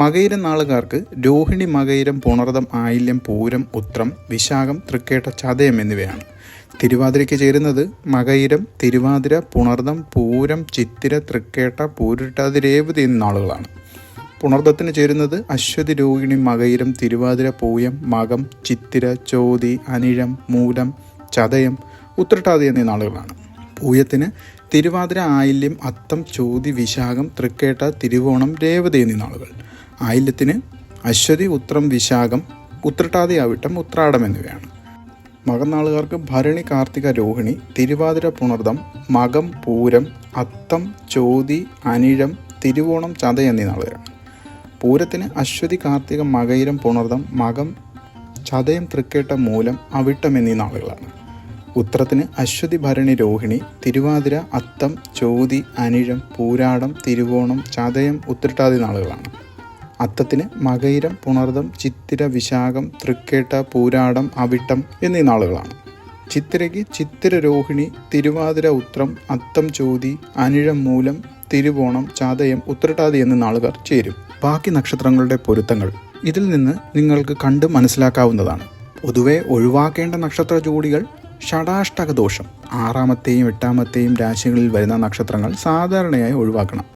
മകയിരം നാളുകാർക്ക് രോഹിണി മകയിരം പുണർദം ആയില്യം പൂരം ഉത്രം വിശാഖം തൃക്കേട്ട ചതയം എന്നിവയാണ്. തിരുവാതിരയ്ക്ക് ചേരുന്നത് മകയിരം തിരുവാതിര പുണർദം പൂരം ചിത്തിര തൃക്കേട്ട പൂരിട്ടാതി രേവതി എന്നീ നാളുകളാണ്. പുണർദത്തിന് ചേരുന്നത് അശ്വതി രോഹിണി മകയിരം തിരുവാതിര പൂയം മകം ചിത്തിര ചോതി അനിഴം മൂലം ചതയം ഉത്രട്ടാതി എന്നീ നാളുകളാണ്. പൂയത്തിന് തിരുവാതിര ആയില്യം അത്തം ചോതി വിശാഖം തൃക്കേട്ട തിരുവോണം രേവതി എന്നീ നാളുകൾ. ആയില്യത്തിന് അശ്വതി ഉത്രം വിശാഖം ഉത്രട്ടാതി ആവിട്ടം ഉത്രാടം എന്നിവയാണ്. മകനാളുകാർക്ക് ഭരണി കാർത്തിക രോഹിണി തിരുവാതിര പുണർദം മകം പൂരം അത്തം ചോതി അനിഴം തിരുവോണം ചത എന്നീ നാളുകളാണ്. പൂരത്തിന് അശ്വതി കാർത്തിക മകയിരം പുണർദം മകം ചതയം തൃക്കേട്ട മൂലം അവിട്ടം എന്നീ നാളുകളാണ്. ഉത്രത്തിന് അശ്വതി ഭരണി രോഹിണി തിരുവാതിര അത്തം ചോതി അനിഴം പൂരാടം തിരുവോണം ചതയം ഉത്രട്ടാതി നാളുകളാണ്. അത്തത്തിന് മകയിരം പുണർദം ചിത്തിര വിശാഖം തൃക്കേട്ട പൂരാടം അവിട്ടം എന്നീ നാളുകളാണ്. ചിത്തിരയ്ക്ക് ചിത്തിര രോഹിണി തിരുവാതിര ഉത്രം അത്തം ചോതി അനിഴം മൂലം തിരുവോണം ചാതയം ഉത്രട്ടാതി എന്നീ നാളുകാർ ചേരും. ബാക്കി നക്ഷത്രങ്ങളുടെ പൊരുത്തങ്ങൾ ഇതിൽ നിന്ന് നിങ്ങൾക്ക് കണ്ട് മനസ്സിലാക്കാവുന്നതാണ്. പൊതുവെ ഒഴിവാക്കേണ്ട നക്ഷത്ര ജോഡികൾ ഷടാഷ്ടക ദോഷം ആറാമത്തെയും എട്ടാമത്തെയും രാശികളിൽ വരുന്ന നക്ഷത്രങ്ങൾ സാധാരണയായി ഒഴിവാക്കണം.